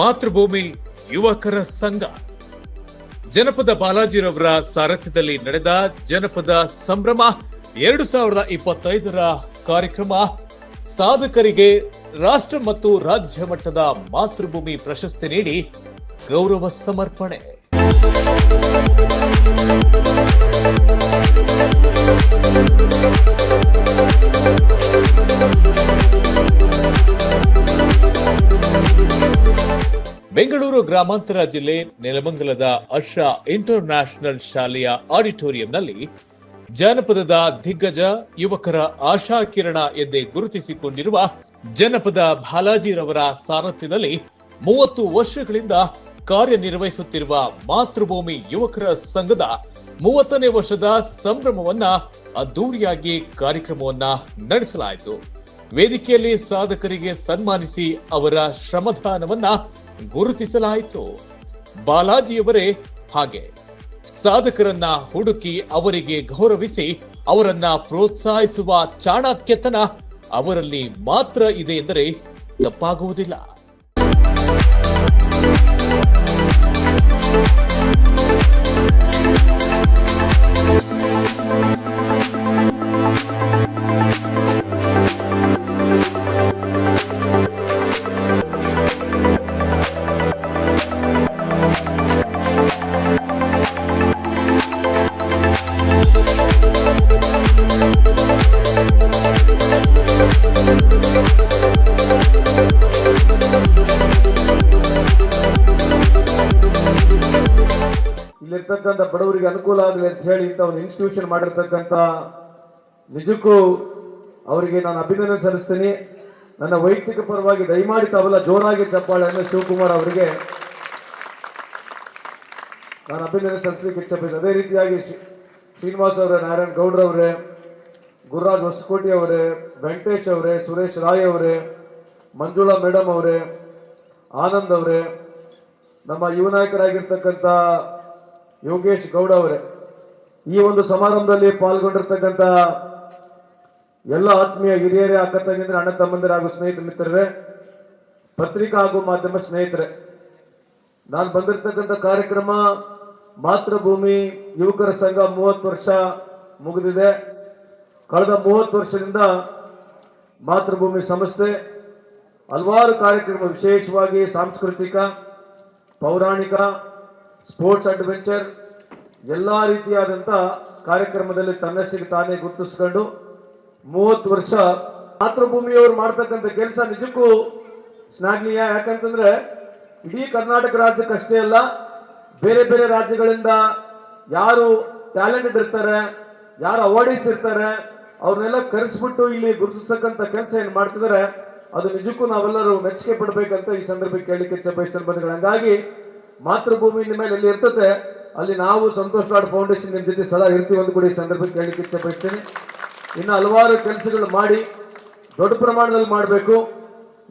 ಮಾತೃಭೂಮಿ ಯುವಕರ ಸಂಘ. ಜನಪದ ಬಾಲಾಜಿರವರ ಸಾರಥ್ಯದಲ್ಲಿ ನಡೆದ ಜನಪದ ಸಂಭ್ರಮ ಎರಡು ಸಾವಿರದ ಇಪ್ಪತ್ತೈದರ ಕಾರ್ಯಕ್ರಮ, ಸಾಧಕರಿಗೆ ರಾಷ್ಟ್ರ ಮತ್ತು ರಾಜ್ಯ ಮಟ್ಟದ ಮಾತೃಭೂಮಿ ಪ್ರಶಸ್ತಿ ನೀಡಿ ಗೌರವ ಸಮರ್ಪಣೆ. ಬೆಂಗಳೂರು ಗ್ರಾಮಾಂತರ ಜಿಲ್ಲೆ ನೆಲಮಂಗಲದ ಹರ್ಷ ಇಂಟರ್ ನ್ಯಾಷನಲ್ ಶಾಲೆಯ ಆಡಿಟೋರಿಯಂನಲ್ಲಿ ಜಾನಪದದ ದಿಗ್ಗಜ ಯುವಕರ ಆಶಾ ಕಿರಣ ಎಂದೇ ಗುರುತಿಸಿಕೊಂಡಿರುವ ಜನಪದ ಬಾಲಾಜಿರವರ ಸಾರಥ್ಯದಲ್ಲಿ ಮೂವತ್ತು ವರ್ಷಗಳಿಂದ ಕಾರ್ಯನಿರ್ವಹಿಸುತ್ತಿರುವ ಮಾತೃಭೂಮಿ ಯುವಕರ ಸಂಘದ ಮೂವತ್ತನೇ ವರ್ಷದ ಸಂಭ್ರಮವನ್ನ ಅದ್ದೂರಿಯಾಗಿ ಕಾರ್ಯಕ್ರಮವನ್ನ ನಡೆಸಲಾಯಿತು. ವೇದಿಕೆಯಲ್ಲಿ ಸಾಧಕರಿಗೆ ಸನ್ಮಾನಿಸಿ ಅವರ ಶ್ರಮದಾನವನ್ನ ಗುರುತಿಸಲಾಯಿತು. ಬಾಲಾಜಿಯವರೇ ಹಾಗೆ. ಸಾಧಕರನ್ನ ಹುಡುಕಿ ಅವರಿಗೆ ಗೌರವಿಸಿ ಅವರನ್ನ ಪ್ರೋತ್ಸಾಹಿಸುವ ಚಾಣಕ್ಯತನ ಅವರಲ್ಲಿ ಮಾತ್ರ ಇದೆ ಎಂದರೆ ತಪ್ಪಾಗುವುದಿಲ್ಲ. ಇಲ್ಲಿರ್ತಕ್ಕಂಥ ಬಡವರಿಗೆ ಅನುಕೂಲ ಆಗಲಿ ಅಂತ ಹೇಳಿ ಇಂಥ ಒಂದು ಇನ್ಸ್ಟಿಟ್ಯೂಷನ್ ಮಾಡಿರ್ತಕ್ಕಂಥ ನಿಜಕ್ಕೂ ಅವರಿಗೆ ನಾನು ಅಭಿನಂದನೆ ಸಲ್ಲಿಸ್ತೀನಿ. ನನ್ನ ವೈಯಕ್ತಿಕ ಪರವಾಗಿ ದಯಮಾಡಿ ತಾವೆಲ್ಲ ಜೋರಾಗಿ ಚಪ್ಪಾಳೆ ಅಂದರೆ ಶಿವಕುಮಾರ್ ಅವರಿಗೆ ನಾನು ಅಭಿನಂದನೆ ಸಲ್ಲಿಸಲಿಕ್ಕೆ ಇಚ್ಛಪಡ್ತೀನಿ. ಅದೇ ರೀತಿಯಾಗಿ ಶ್ರೀ- ಶ್ರೀನಿವಾಸ್ ಅವರೇ, ನಾರಾಯಣ್ ಗೌಡ್ರವರೇ ಗುರುರಾಜ್ ಹೊಸಕೋಟಿ ಅವರೇ, ವೆಂಕಟೇಶ್ ಅವರೇ, ಸುರೇಶ್ ರಾಯ್ ಅವರೇ, ಮಂಜುಳಾ ಮೇಡಮ್ ಅವರೇ, ಆನಂದ್ ಅವರೇ, ನಮ್ಮ ಯುವ ನಾಯಕರಾಗಿರ್ತಕ್ಕಂಥ ಯೋಗೇಶ್ ಗೌಡ ಅವರೇ, ಈ ಒಂದು ಸಮಾರಂಭದಲ್ಲಿ ಪಾಲ್ಗೊಂಡಿರ್ತಕ್ಕಂಥ ಎಲ್ಲ ಆತ್ಮೀಯ ಹಿರಿಯರೇ, ಅಕ್ಕ ತಂಗಿದ್ರೆ ಅಣ್ಣ ತಮ್ಮಂದಿರ ಹಾಗೂ ಸ್ನೇಹಿತ ಮಿತ್ರರೇ, ಪತ್ರಿಕಾ ಹಾಗೂ ಮಾಧ್ಯಮ ಸ್ನೇಹಿತರೆ, ನಾನು ಬಂದಿರತಕ್ಕಂಥ ಕಾರ್ಯಕ್ರಮ ಮಾತೃಭೂಮಿ ಯುವಕರ ಸಂಘ ಮೂವತ್ತು ವರ್ಷ ಮುಗಿದಿದೆ. ಕಳೆದ ಮೂವತ್ತು ವರ್ಷದಿಂದ ಮಾತೃಭೂಮಿ ಸಂಸ್ಥೆ ಹಲವಾರು ಕಾರ್ಯಕ್ರಮ ವಿಶೇಷವಾಗಿ ಸಾಂಸ್ಕೃತಿಕ, ಪೌರಾಣಿಕ ಸ್ಪೋರ್ಟ್ಸ್ ಅಡ್ವೆಂಚರ್, ಎಲ್ಲ ರೀತಿಯಾದಂಥ ಕಾರ್ಯಕ್ರಮದಲ್ಲಿ ತನ್ನಷ್ಟಿಗೆ ತಾನೇ ಗುರುತಿಸ್ಕೊಂಡು ಮೂವತ್ತು ವರ್ಷ ಮಾತೃಭೂಮಿಯವರು ಮಾಡ್ತಕ್ಕಂಥ ಕೆಲಸ ನಿಜಕ್ಕೂ ಶ್ಲಾಘನೀಯ ಯಾಕಂತಂದ್ರೆ ಇಡೀ ಕರ್ನಾಟಕ ರಾಜ್ಯಕ್ಕಷ್ಟೇ ಅಲ್ಲ, ಬೇರೆ ಬೇರೆ ರಾಜ್ಯಗಳಿಂದ ಯಾರು ಟ್ಯಾಲೆಂಟ್ ಇರ್ತಾರೆ, ಯಾರು ಅವಾರ್ಡೀಸ್ ಇರ್ತಾರೆ, ಅವ್ರನ್ನೆಲ್ಲ ಕರೆಸ್ಬಿಟ್ಟು ಇಲ್ಲಿ ಗುರುತಿಸ್ತಕ್ಕಂಥ ಕೆಲಸ ಏನು ಮಾಡ್ತಿದ್ದಾರೆ ಅದು ನಿಜಕ್ಕೂ ನಾವೆಲ್ಲರೂ ಮೆಚ್ಚುಗೆ ಪಡಬೇಕಂತ ಈ ಸಂದರ್ಭಕ್ಕೆ ಕೇಳಲಿಕ್ಕೆ ಇಚ್ಛೆ ಬಂಧುಗಳು. ಹಂಗಾಗಿ ಮಾತೃಭೂಮಿ ಮೇಲೆ ಎಲ್ಲಿ ಇರ್ತದೆ. ಅಲ್ಲಿ ನಾವು ಸಂತೋಷ್ ಲಾಡ್ ಫೌಂಡೇಶನ್ ನಿಮ್ಮ ಜೊತೆ ಸದಾ ಇರ್ತೀವಿ ಅಂತ ಕೂಡ ಈ ಸಂದರ್ಭಕ್ಕೆ ಕೇಳಲಿಕ್ಕೆ ಇಚ್ಛೆ ಇನ್ನು ಹಲವಾರು ಕೆಲಸಗಳು ಮಾಡಿ, ದೊಡ್ಡ ಪ್ರಮಾಣದಲ್ಲಿ ಮಾಡಬೇಕು.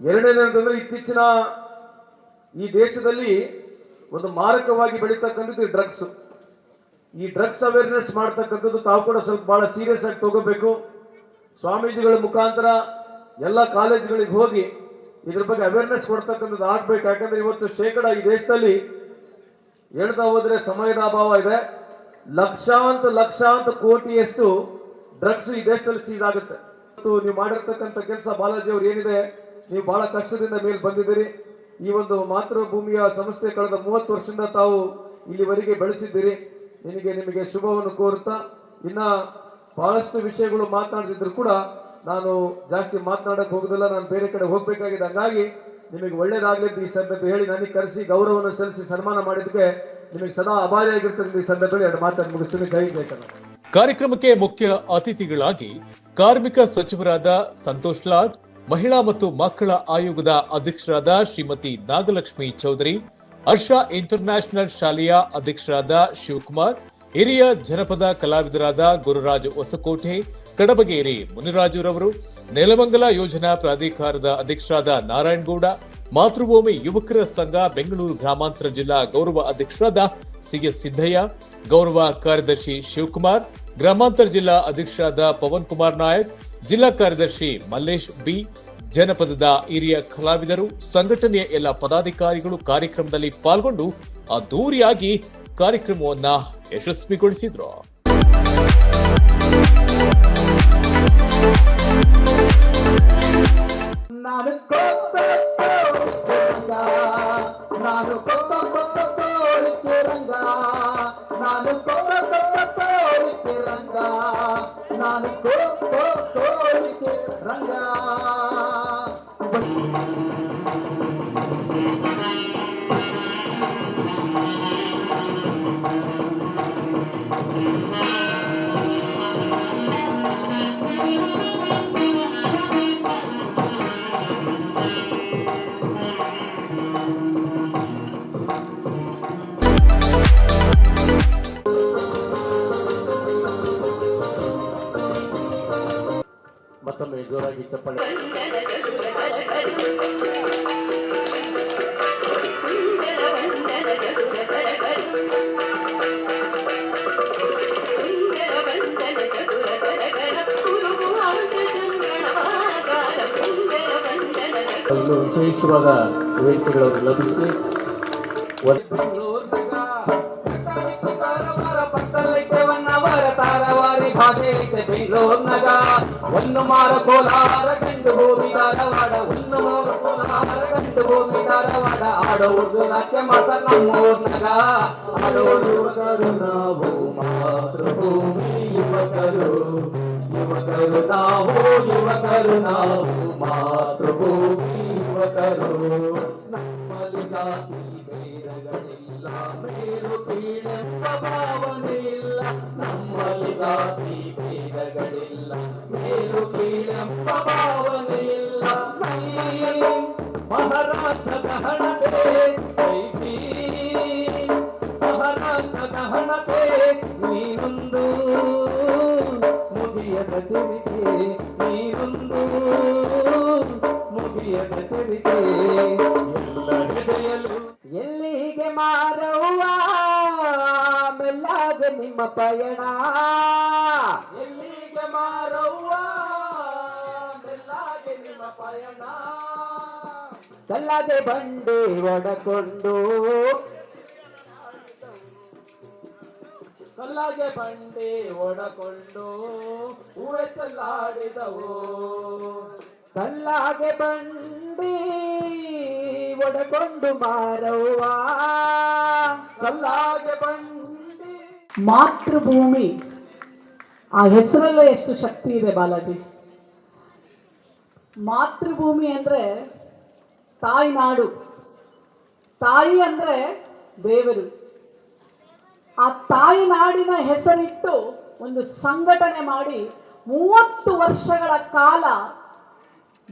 ಎರಡನೇದು ಅಂತಂದ್ರೆ ಇತ್ತೀಚಿನ ಈ ದೇಶದಲ್ಲಿ ಒಂದು ಮಾರಕವಾಗಿ ಬೆಳೀತಕ್ಕಂಥದ್ದು ಡ್ರಗ್ಸ್. ಈ ಡ್ರಗ್ಸ್ ಅವೇರ್ನೆಸ್ ಮಾಡ್ತಕ್ಕಂಥದ್ದು ತಾವು ಕೂಡ ಸ್ವಲ್ಪ ಭಾಳ ಸೀರಿಯಸ್ ಆಗಿ ತಗೋಬೇಕು. ಸ್ವಾಮೀಜಿಗಳ ಮುಖಾಂತರ ಎಲ್ಲ ಕಾಲೇಜುಗಳಿಗೆ ಹೋಗಿ ಇದ್ರ ಬಗ್ಗೆ ಅವೇರ್ನೆಸ್ ಕೊಡ್ತಕ್ಕಂಥದ್ದು ಆಗ್ಬೇಕು. ಯಾಕಂದ್ರೆ ಇವತ್ತು ಶೇಕಡ ಈ ದೇಶದಲ್ಲಿ ಹೇಳ್ತಾ ಹೋದ್ರೆ ಸಮಯದ ಅಭಾವ ಇದೆ. ಲಕ್ಷಾಂತ ಲಕ್ಷಾಂತ ಕೋಟಿಯಷ್ಟು ಡ್ರಗ್ಸ್ ಈ ದೇಶದಲ್ಲಿ ಸೀಸ್ ಆಗುತ್ತೆ. ಇವತ್ತು ನೀವು ಮಾಡಿರ್ತಕ್ಕಂಥ ಕೆಲಸ ಬಾಲಾಜಿ ಅವ್ರು ಏನಿದೆ, ನೀವು ಬಹಳ ಕಷ್ಟದಿಂದ ಮೇಲೆ ಬಂದಿದ್ದೀರಿ. ಈ ಒಂದು ಮಾತೃಭೂಮಿಯ ಸಂಸ್ಥೆ ಕಳೆದ ಮೂವತ್ತು ವರ್ಷದಿಂದ ತಾವು ಇಲ್ಲಿವರೆಗೆ ಬೆಳೆಸಿದ್ದೀರಿ. ನಿಮಗೆ ನಿಮಗೆ ಶುಭವನ್ನು ಕೋರುತ್ತಾ, ಇನ್ನ ಬಹಳಷ್ಟು ವಿಷಯಗಳು ಮಾತನಾಡ್ತಿದ್ರು ಕೂಡ ನಾನು ಜಾಸ್ತಿ ಮಾತನಾಡಕ್ಕೆ ಹೋಗುದಿಲ್ಲ, ನಾನು ಬೇರೆ ಕಡೆ ಹೋಗ್ಬೇಕಾಗಿದೆ. ಹಂಗಾಗಿ ನಿಮಗೆ ಒಳ್ಳೇದಾಗ್ಲಿ ಈ ಸಂದರ್ಭ ಹೇಳಿ ನನಗೆ ಕರೆಸಿ ಗೌರವವನ್ನು ಸಲ್ಲಿಸಿ ಸನ್ಮಾನ ಮಾಡಿದ್ದಕ್ಕೆ ನಿಮಗೆ ಸದಾ ಆಗಿರ್ತದೆ ಈ ಸಂದರ್ಭದಲ್ಲಿ ಎರಡು ಮಾತನ್ನು ಮುಗಿಸ್ತೀನಿ. ಜೈ ಕಾರ್ಯಕ್ರಮಕ್ಕೆ ಮುಖ್ಯ ಅತಿಥಿಗಳಾಗಿ ಕಾರ್ಮಿಕ ಸಚಿವರಾದ ಸಂತೋಷ್ ಲಾಡ್, ಮಹಿಳಾ ಮತ್ತು ಮಕ್ಕಳ ಆಯೋಗದ ಅಧ್ಯಕ್ಷರಾದ ಶ್ರೀಮತಿ ನಾಗಲಕ್ಷ್ಮಿ ಚೌಧರಿ, ಹರ್ಷ ಇಂಟರ್ನ್ಯಾಷನಲ್ ಶಾಲೆಯ ಅಧ್ಯಕ್ಷರಾದ ಶಿವಕುಮಾರ್, ಹಿರಿಯ ಜನಪದ ಕಲಾವಿದರಾದ ಗುರುರಾಜ್ ಹೊಸಕೋಟೆ, ಕಡಬಗೇರಿ ಮುನಿರಾಜುರವರು ನೆಲಮಂಗಲ ಯೋಜನಾ ಪ್ರಾಧಿಕಾರದ ಅಧ್ಯಕ್ಷರಾದ ನಾರಾಯಣಗೌಡ ಮಾತೃಭೂಮಿ ಯುವಕರ ಸಂಘ ಬೆಂಗಳೂರು ಗ್ರಾಮಾಂತರ ಜಿಲ್ಲಾ ಗೌರವ ಅಧ್ಯಕ್ಷರಾದ ಸಿಎಸ್ ಸಿದ್ದಯ್ಯ, ಗೌರವ ಕಾರ್ಯದರ್ಶಿ ಶಿವಕುಮಾರ್, ಗ್ರಾಮಾಂತರ ಜಿಲ್ಲಾ ಅಧ್ಯಕ್ಷರಾದ ಪವನ್ ಕುಮಾರ್ ನಾಯಕ್, ಜಿಲ್ಲಾ ಕಾರ್ಯದರ್ಶಿ ಮಲ್ಲೇಶ್ ಬಿ, ಜನಪದದ ಹಿರಿಯ ಕಲಾವಿದರು, ಸಂಘಟನೆಯ ಎಲ್ಲ ಪದಾಧಿಕಾರಿಗಳು ಕಾರ್ಯಕ್ರಮದಲ್ಲಿ ಪಾಲ್ಗೊಂಡು ಅದ್ದೂರಿಯಾಗಿ ಕಾರ್ಯಕ್ರಮವನ್ನ ಯಶಸ್ವಿಗೊಳಿಸಿದ್ರು. ನಾನು ಕೊತ್ತ ರಂಗ. ನಾನು ಕೊತ್ತ ಕೊತ್ತ ತೋರಿಕೆ ರಂಗ. ನಾನು ಕೊತ್ತ ಕೊತ್ತ ತೋರಿಕೆ ರಂಗ. ನಾನು ಕೊತ್ತ ತೋರಿಕೆ ರಂಗ. ಜೋರಾಗಿ ಚಪ್ಪಳೆ ಇನ್ನು ವಿಶೇಷವಾದ ವೇದಿಕೆಗಳು ಲಭಿಸಿ ಒಂದು ಮಾರ ಕೋಲಾರ ಗಂಡು ಭೂಮಿ ಧಾರವಾಡ ಒಂದು ಮಾರ ಕೋಲಾರ ಗಂಡು ಭೂಮಿ ಧಾರವಾಡ ಆಡೋದು ನಾಟ್ಯ ಮಾತ ನಮ್ಮೂರ್ನಗ ಆಡೋದು ಯುವಕರು ನಾವು ಮಾತೃಭೂಮಿ ಯುವಕರು ಯುವಕರು ನಾವು ಯುವಕರು ನಾವು ಮಾತೃಭೂಮಿ ಯುವಕರು ನಮ್ಮಲ್ಲಿ ಜಾತಿ ಭೇದಗಳಿಲ್ಲ ಮೇಲು ಕೀಳೆಂಬ ಮೆಲ್ಲಾಗ ನಿಮ್ಮ ಪಯಣ. ಎಲ್ಲಿಗೆ ಮಾರವ್ವ? ಎಲ್ಲಾಗೆ ನಿಮ್ಮ ಪಯಣ. ಸಲ್ಲದೆ ಬಂಡೆ ಒಡಕೊಂಡು. ಸಲ್ಲದೆ ಬಂಡೆ ಒಡಕೊಂಡು. ಹೂವೆ ಚಲ್ಲಾಡಿದವು. ಕಲ್ಲಾಗೆ ಬಂಡಿ ಒಡಕೊಂಡು ಮಾರವ್ವ. ಕಲ್ಲಾಗೆ ಬಂಡಿ ಮಾತೃಭೂಮಿ. ಆ ಹೆಸರಲ್ಲೇ ಎಷ್ಟು ಶಕ್ತಿ ಇದೆ ಬಾಲಾಜಿ. ಮಾತೃಭೂಮಿ ಅಂದ್ರೆ ತಾಯಿ ನಾಡು. ತಾಯಿ ಅಂದ್ರೆ ದೇವರು ಆ ತಾಯಿ ನಾಡಿನ ಹೆಸರಿಟ್ಟು ಒಂದು ಸಂಘಟನೆ ಮಾಡಿ ಮೂವತ್ತು ವರ್ಷಗಳ ಕಾಲ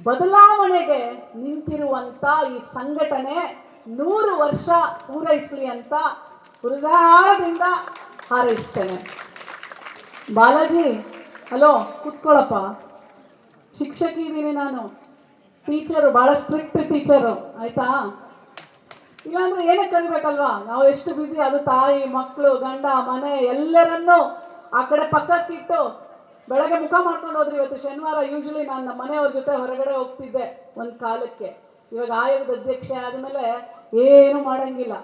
ಬದಲಾವಣೆಗೆ ನಿಂತಿರುವಂತ ಈ ಸಂಘಟನೆ ನೂರು ವರ್ಷ ಪೂರೈಸಲಿ ಅಂತ ಹೃದಯದಿಂದ ಹಾರೈಸ್ತೇನೆ. ಬಾಲಾಜಿ, ಹಲೋ ಕುತ್ಕೊಳ್ಳಪ್ಪ ಶಿಕ್ಷಕಿ ಇದ್ದೀನಿ ನಾನು. ಟೀಚರು ಭಾಳ ಸ್ಟ್ರಿಕ್ಟ್ ಟೀಚರು ಆಯ್ತಾ? ಇಲ್ಲಾಂದ್ರೆ ಏನೇ ಕಲಿಬೇಕಲ್ವಾ? ನಾವು ಎಷ್ಟು ಬ್ಯುಸಿ ಅದು ತಾಯಿ ಮಕ್ಕಳು ಗಂಡ, ಮನೆ, ಎಲ್ಲರನ್ನೂ ಆ ಕಡೆ ಪಕ್ಕಕ್ಕಿಟ್ಟು ಬೆಳಗ್ಗೆ ಮುಖ ಮಾಡ್ಕೊಂಡು ಹೋದ್ರಿ ಇವತ್ತು ಶನಿವಾರ ಯೂಶಲಿ ನಾನು ನಮ್ಮ ಮನೆಯವ್ರ ಜೊತೆ ಹೊರಗಡೆ ಹೋಗ್ತಿದ್ದೆ ಒಂದು ಕಾಲಕ್ಕೆ. ಇವಾಗ ಆಯೋಗದ ಅಧ್ಯಕ್ಷೆ ಆದಮೇಲೆ ಏನು ಮಾಡಂಗಿಲ್ಲ.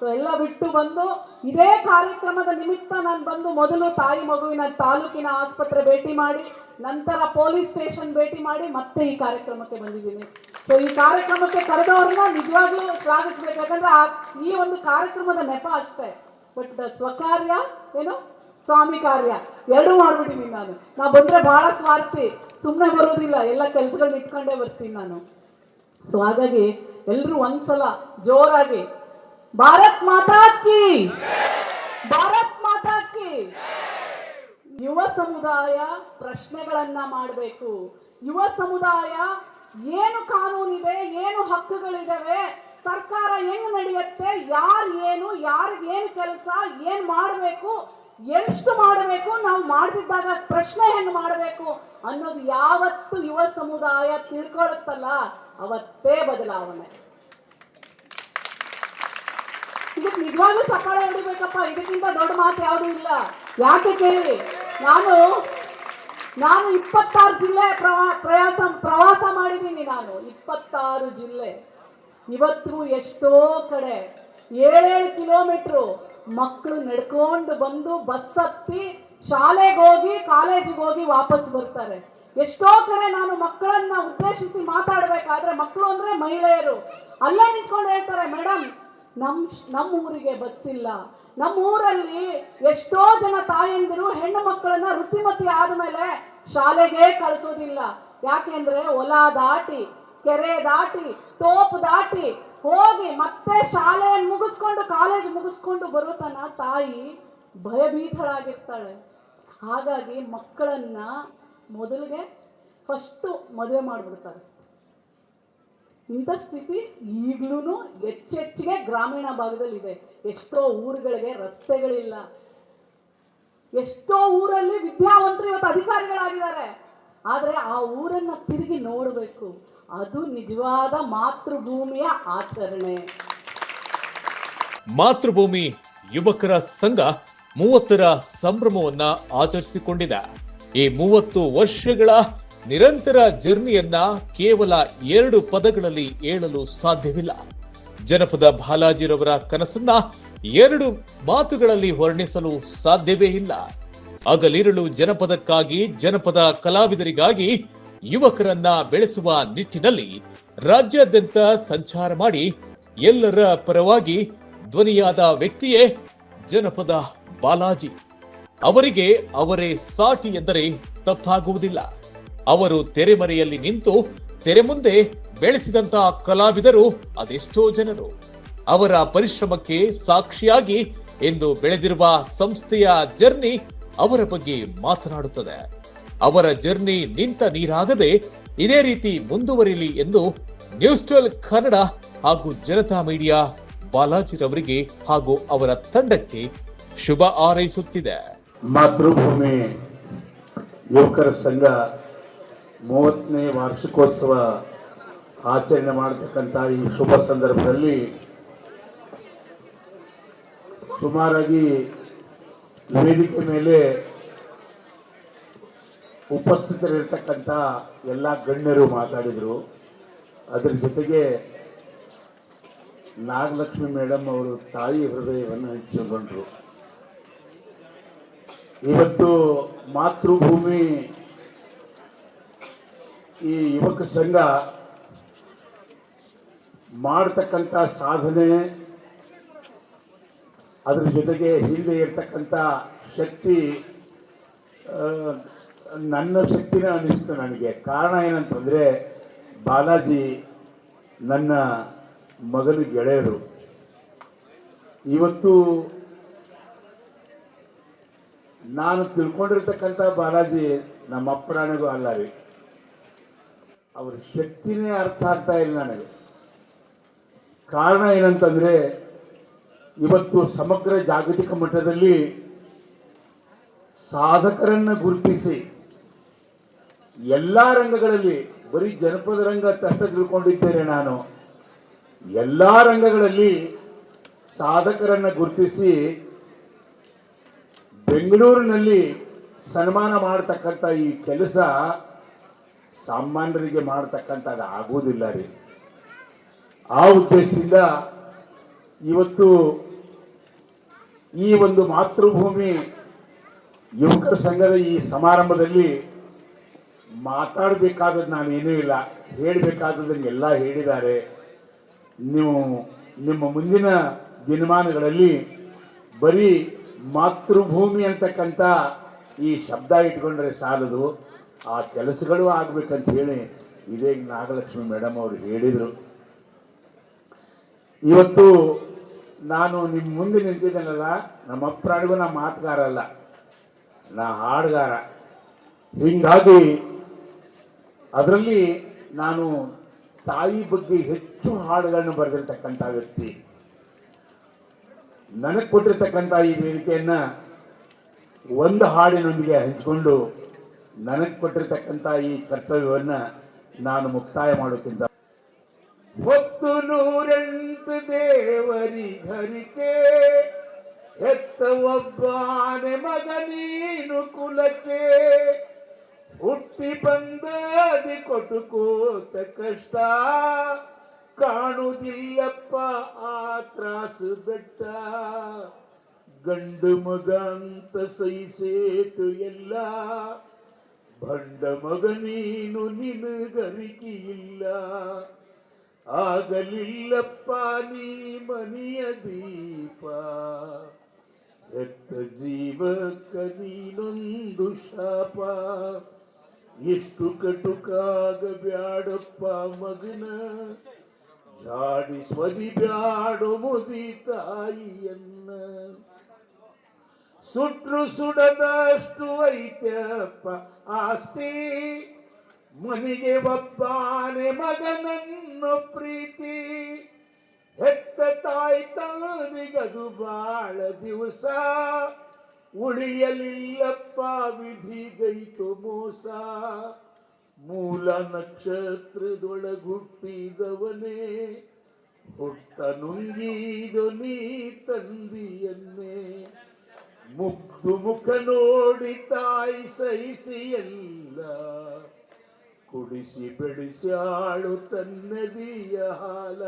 ಸೊ ಎಲ್ಲ ಬಿಟ್ಟು ಬಂದು ಇದೇ ಕಾರ್ಯಕ್ರಮದ ನಿಮಿತ್ತ ನಾನು ಬಂದು ಮೊದಲು ತಾಯಿ ಮಗುವಿನ ತಾಲೂಕಿನ ಆಸ್ಪತ್ರೆ ಭೇಟಿ ಮಾಡಿ, ನಂತರ ಪೊಲೀಸ್ ಸ್ಟೇಷನ್ ಭೇಟಿ ಮಾಡಿ ಮತ್ತೆ ಈ ಕಾರ್ಯಕ್ರಮಕ್ಕೆ ಬಂದಿದ್ದೀನಿ. ಸೊ ಈ ಕಾರ್ಯಕ್ರಮಕ್ಕೆ ಕರೆದವ್ರನ್ನ ನಿಜವಾಗ್ಲೂ ಶ್ಲಾಘಿಸ್ಬೇಕು. ಯಾಕಂದ್ರೆ ಈ ಒಂದು ಕಾರ್ಯಕ್ರಮದ ನೆಪ ಅಷ್ಟೇ. ಬಟ್ ಸ್ವಕಾರ್ಯ ಏನು? ಸ್ವಾಮಿ ಕಾರ್ಯ. ಎರಡೂ ಮಾಡ್ಬಿಟ್ಟಿದ್ದೀನಿ ನಾನು. ನಾ ಬಂದ್ರೆ ಬಹಳ ಸ್ವಾರ್ಥಿ. ಸುಮ್ಮನೆ ಬರೋದಿಲ್ಲ. ಎಲ್ಲ ಕೆಲ್ಸಗಳನ್ನ ಇಟ್ಕೊಂಡೇ ಬರ್ತೀನಿ ನಾನು. ಸೊ ಹಾಗಾಗಿ ಎಲ್ಲರೂ ಒಂದ್ಸಲ ಜೋರಾಗಿ ಭಾರತ್ ಮಾತಾ ಕಿ ಭಾರತ್ ಮಾತಾ ಕಿ ಯುವ ಸಮುದಾಯ ಪ್ರಶ್ನೆಗಳನ್ನ ಮಾಡಬೇಕು. ಯುವ ಸಮುದಾಯ ಏನು ಕಾನೂನಿದೆ, ಏನು ಹಕ್ಕುಗಳಿದಾವೆ, ಸರ್ಕಾರ ಹೆಂಗ್ ನಡೆಯುತ್ತೆ, ಯಾರು ಏನು ಯಾರಿಗೆ ಏನು ಕೆಲಸ, ಏನ್ ಮಾಡಬೇಕು, ಎಷ್ಟು ಮಾಡಬೇಕು, ನಾವು ಮಾಡ್ತಿದ್ದಾಗ ಪ್ರಶ್ನೆ ಹೆಂಗ್ ಮಾಡಬೇಕು ಅನ್ನೋದು ಯಾವತ್ತು ಯುವ ಸಮುದಾಯ ತಿಳ್ಕೊಳುತ್ತಲ್ಲ, ಅವತ್ತೇ ಬದಲಾವಣೆ. ನಿಜವಾಗ್ಲೂ ಚಪ್ಪಾಳೆ ಹಿಡಿಬೇಕಪ್ಪ ಇದಕ್ಕಿಂತ ದೊಡ್ಡ ಮಾತು ಯಾವುದೂ ಇಲ್ಲ. ಯಾಕೆ ಕೇಳಿ? ನಾನು ನಾನು ಇಪ್ಪತ್ತಾರು ಜಿಲ್ಲೆ ಪ್ರವಾ, ಪ್ರಯಾಸ, ಪ್ರವಾಸ ಮಾಡಿದ್ದೀನಿ ನಾನು. ಇಪ್ಪತ್ತಾರು ಜಿಲ್ಲೆ. ಇವತ್ತು ಎಷ್ಟೋ ಕಡೆ ಏಳೇಳು ಕಿಲೋಮೀಟ್ರು ಮಕ್ಕಳು ನಡ್ಕೊಂಡು ಬಂದು ಬಸ್ ಹತ್ತಿ ಶಾಲೆಗೆ ಹೋಗಿ, ಕಾಲೇಜಿಗೆ ಹೋಗಿ ವಾಪಸ್ ಬರ್ತಾರೆ. ಎಷ್ಟೋ ಕಡೆ ನಾನು ಮಕ್ಕಳನ್ನ ಉದ್ದೇಶಿಸಿ ಮಾತಾಡಬೇಕಾದ್ರೆ ಮಕ್ಕಳು ಅಂದ್ರೆ ಮಹಿಳೆಯರು. ಅಲ್ಲೇ ನಿಂತ್ಕೊಂಡು ಹೇಳ್ತಾರೆ, ಮೇಡಮ್ ನಮ್ ನಮ್ಮ ಊರಿಗೆ ಬಸ್ ಇಲ್ಲ ನಮ್ಮ ಊರಲ್ಲಿ ಎಷ್ಟೋ ಜನ ತಾಯಂದಿರು ಹೆಣ್ಣು ಮಕ್ಕಳನ್ನ ಋತುಮತಿ ಆದ್ಮೇಲೆ ಶಾಲೆಗೆ ಕಳಿಸೋದಿಲ್ಲ. ಯಾಕೆಂದ್ರೆ ಹೊಲ ದಾಟಿ, ಕೆರೆ ದಾಟಿ, ತೋಪ್ ದಾಟಿ ಹೋಗಿ ಮತ್ತೆ ಶಾಲೆಯನ್ನು ಮುಗಿಸ್ಕೊಂಡು ಕಾಲೇಜ್ ಮುಗಿಸ್ಕೊಂಡು ಬರೋ ತನ ತಾಯಿ ಭಯಭೀತಳಾಗಿರ್ತಾಳೆ. ಹಾಗಾಗಿ ಮಕ್ಕಳನ್ನ ಮೊದಲಿಗೆ ಫಸ್ಟು ಮದುವೆ ಮಾಡಿಬಿಡ್ತಾರೆ. ಇಂಥ ಸ್ಥಿತಿ ಈಗಲೂ ಹೆಚ್ಚೆಚ್ಚಿಗೆ ಗ್ರಾಮೀಣ ಭಾಗದಲ್ಲಿದೆ. ಎಷ್ಟೋ ಊರುಗಳಿಗೆ ರಸ್ತೆಗಳಿಲ್ಲ. ಎಷ್ಟೋ ಊರಲ್ಲಿ ವಿದ್ಯಾವಂತರು ಇವತ್ತು ಅಧಿಕಾರಿಗಳಾಗಿದ್ದಾರೆ. ಆದರೆ ಆ ಊರನ್ನು ತಿರುಗಿ ನೋಡಬೇಕು. ಅದು ನಿಜವಾದ ಮಾತೃಭೂಮಿಯ ಆಚರಣೆ. ಮಾತೃಭೂಮಿ ಯುವಕರ ಸಂಘ ಮೂವತ್ತರ ಸಂಭ್ರಮವನ್ನ ಆಚರಿಸಿಕೊಂಡಿದೆ. ಈ ಮೂವತ್ತು ವರ್ಷಗಳ ನಿರಂತರ ಜರ್ನಿಯನ್ನ ಕೇವಲ ಎರಡು ಪದಗಳಲ್ಲಿ ಹೇಳಲು ಸಾಧ್ಯವಿಲ್ಲ. ಜನಪದ ಬಾಲಾಜಿರವರ ಕನಸನ್ನ ಎರಡು ಮಾತುಗಳಲ್ಲಿ ವರ್ಣಿಸಲು ಸಾಧ್ಯವೇ ಇಲ್ಲ. ಹಗಲಿರುಳು ಜನಪದಕ್ಕಾಗಿ, ಜನಪದ ಕಲಾವಿದರಿಗಾಗಿ ಯುವಕರನ್ನ ಬೆಳೆಸುವ ನಿಟ್ಟಿನಲ್ಲಿ ರಾಜ್ಯಾದ್ಯಂತ ಸಂಚಾರ ಮಾಡಿ ಎಲ್ಲರ ಪರವಾಗಿ ಧ್ವನಿಯಾದ ವ್ಯಕ್ತಿಯೇ ಜನಪದ ಬಾಲಾಜಿ. ಅವರಿಗೆ ಅವರೇ ಸಾಟಿ ಎಂದರೆ ತಪ್ಪಾಗುವುದಿಲ್ಲ. ಅವರು ತೆರೆಮರೆಯಲ್ಲಿ ನಿಂತು ತೆರೆ ಮುಂದೆ ಬೆಳೆಸಿದಂತಹ ಕಲಾವಿದರು ಅದೆಷ್ಟೋ ಜನರು. ಅವರ ಪರಿಶ್ರಮಕ್ಕೆ ಸಾಕ್ಷಿಯಾಗಿ ಎಂದು ಬೆಳೆದಿರುವ ಸಂಸ್ಥೆಯ ಜರ್ನಿ ಅವರ ಬಗ್ಗೆ ಮಾತನಾಡುತ್ತದೆ. ಅವರ ಜರ್ನಿ ನಿಂತ ನೀರಾಗದೆ ಇದೇ ರೀತಿ ಮುಂದುವರಿಯಲಿ ಎಂದು ನ್ಯೂಸ್ ಟ್ವೆಲ್ ಕನ್ನಡ ಹಾಗೂ ಜನತಾ ಮೀಡಿಯಾ ಬಾಲಾಜಿರವರಿಗೆ ಹಾಗೂ ಅವರ ತಂಡಕ್ಕೆ ಶುಭ ಹಾರೈಸುತ್ತಿದೆ. ಮಾತೃಭೂಮಿ ಯುವಕರ ಸಂಘ ಮೂವತ್ತನೇ ವಾರ್ಷಿಕೋತ್ಸವ ಆಚರಣೆ ಮಾಡತಕ್ಕಂಥ ಈ ಶುಭ ಸಂದರ್ಭದಲ್ಲಿ ಸುಮಾರಾಗಿ ವೇದಿಕೆ ಮೇಲೆ ಉಪಸ್ಥಿತರಿರ್ತಕ್ಕಂಥ ಎಲ್ಲ ಗಣ್ಯರು ಮಾತಾಡಿದರು. ಅದರ ಜೊತೆಗೆ ನಾಗಲಕ್ಷ್ಮಿ ಮೇಡಮ್ ಅವರು ತಾಯಿ ಹೃದಯವನ್ನು ಹಂಚಿಕೊಂಡರು. ಇವತ್ತು ಮಾತೃಭೂಮಿ ಈ ಯುವಕ ಸಂಘ ಮಾಡತಕ್ಕಂಥ ಸಾಧನೆ, ಅದರ ಜೊತೆಗೆ ಹಿಂದೆ ಇರ್ತಕ್ಕಂಥ ಶಕ್ತಿ ನನ್ನ ಶಕ್ತಿನೇ ಅನ್ನಿಸ್ತು ನನಗೆ. ಕಾರಣ ಏನಂತಂದರೆ, ಬಾಲಾಜಿ ನನ್ನ ಮಗನ ಗೆಳೆಯರು. ಇವತ್ತು ನಾನು ತಿಳ್ಕೊಂಡಿರ್ತಕ್ಕಂಥ ಬಾಲಾಜಿ ನಮ್ಮ ಅಪ್ಪರಾಣಿಗೂ ಅಲ್ಲ ರೀ. ಅವ್ರ ಶಕ್ತಿನೇ ಅರ್ಥ ಆಗ್ತಾ ಇಲ್ಲ ನನಗೆ. ಕಾರಣ ಏನಂತಂದ್ರೆ, ಇವತ್ತು ಸಮಗ್ರ ಜಾಗತಿಕ ಮಟ್ಟದಲ್ಲಿ ಸಾಧಕರನ್ನ ಗುರುತಿಸಿ, ಎಲ್ಲ ರಂಗಗಳಲ್ಲಿ, ಬರೀ ಜನಪದ ರಂಗ ತಷ್ಟ ತಿಳ್ಕೊಂಡಿದ್ದೇನೆ ನಾನು. ಎಲ್ಲ ರಂಗಗಳಲ್ಲಿ ಸಾಧಕರನ್ನ ಗುರುತಿಸಿ, ಬೆಂಗಳೂರಿನಲ್ಲಿ ಸನ್ಮಾನ ಮಾಡತಕ್ಕಂಥ ಈ ಕೆಲಸ ಸಾಮಾನ್ಯರಿಗೆ ಮಾಡತಕ್ಕಂಥದ್ದು ಆಗುವುದಿಲ್ಲ ರೀ. ಆ ಉದ್ದೇಶದಿಂದ ಇವತ್ತು ಈ ಒಂದು ಮಾತೃಭೂಮಿ ಯುವಕರ ಸಂಘದ ಈ ಸಮಾರಂಭದಲ್ಲಿ ಮಾತಾಡಬೇಕಾದದ್ದು ನಾನೇನೂ ಇಲ್ಲ. ಹೇಳಬೇಕಾದದನ್ನು ಎಲ್ಲ ಹೇಳಿದ್ದಾರೆ. ನೀವು ನಿಮ್ಮ ಮುಂದಿನ ದಿನಮಾನಗಳಲ್ಲಿ ಬರೀ ಮಾತೃಭೂಮಿ ಅಂತಕ್ಕಂಥ ಈ ಶಬ್ದ ಇಟ್ಕೊಂಡ್ರೆ ಸಾಲದು. ಆ ಕೆಲಸಗಳು ಆಗ್ಬೇಕಂತ ಹೇಳಿ ಇದೇ ನಾಗಲಕ್ಷ್ಮಿ ಮೇಡಮ್ ಅವರು ಹೇಳಿದರು. ಇವತ್ತು ನಾನು ನಿಮ್ಮ ಮುಂದೆ ನಿಂತಿದ್ದೇನಲ್ಲ, ನಮ್ಮ ಅಪ್ರಾಣಿಗೂ ನಾ ಮಾತುಗಾರ ಅಲ್ಲ, ನಾ ಹಾಡುಗಾರ. ಹೀಗಾಗಿ ಅದರಲ್ಲಿ ನಾನು ತಾಯಿ ಬಗ್ಗೆ ಹೆಚ್ಚು ಹಾಡುಗಳನ್ನು ಬರೆದಿರ್ತಕ್ಕಂಥ ವ್ಯಕ್ತಿ. ನನಗೆ ಕೊಟ್ಟಿರ್ತಕ್ಕಂಥ ಈ ವೇದಿಕೆಯನ್ನ ಒಂದು ಹಾಡಿನೊಂದಿಗೆ ಹಂಚಿಕೊಂಡು ನನಗೆ ಕೊಟ್ಟಿರ್ತಕ್ಕಂಥ ಈ ಕರ್ತವ್ಯವನ್ನ ನಾನು ಮುಕ್ತಾಯ ಮಾಡೋಕ್ಕಿಂತ ಹೊತ್ತು ನೂರೆಂಟು ದೇವರಿ ಹರಿಕೆ ಹೆತ್ತ ಒಬ್ಬಾನೆ ಮಗ ನೀನು ಕುಲಕ್ಕೆ. ಹುಟ್ಟಿ ಬಂದ ಕೊಟ್ಟು ಕೋತ ಕಷ್ಟ ಕಾಣುವುದಿಲ್ಲಪ್ಪ ಆ ತ್ರಾಸು ಬೆಟ್ಟ. ಗಂಡು ಮಗ ಅಂತ ಸಹಿಸೇತು ಎಲ್ಲ ಭಂಡ ಮಗ ನೀನು ನಿನಗರಿಕೆ ಇಲ್ಲ ಆಗಲಿಲ್ಲಪ್ಪ ನೀ ಮನೆಯ ದೀಪ. ಹೆತ್ತ ಜೀವಕ್ಕ ನೀನೊಂದು ಶಾಪ. ಎಷ್ಟು ಕಟುಕಾಗ ಬ್ಯಾಡಪ್ಪ ಮಗನ. ಜಾಡಿ ಸ್ವದಿ ಬ್ಯಾಡು ಮುದಿ ತಾಯಿಯನ್ನ. ಸುಟ್ರು ಸುಡದಷ್ಟು ಐತ್ಯಪ್ಪ ಆಸ್ತಿ. ಮನೆಗೆ ಒಬ್ಬಾನೆ ಮಗನನ್ನು ಪ್ರೀತಿ. ಹೆತ್ತ ತಾಯಿ ತಾನಿಗದು ಬಾಳ ದಿವಸ. ಉಳಿಯಲಿಲ್ಲಪ್ಪ, ವಿಧಿಗೈತು ಮೋಸ. ಮೂಲ ನಕ್ಷತ್ರದೊಳಗುಟ್ಟಿದವನೇ. ಹುಟ್ಟ ನುಂಗಿದು ನೀ ತಂದಿಯನ್ನೇ. ಮುಗ್ದು ಮುಖ ನೋಡಿ ತಾಯಿ ಸಹಿಸಿ ಎಲ್ಲ. ಕುಡಿಸಿ ಬೆಳೆಸಾಳು ತನ್ನದಿಯ ಹಾಲ.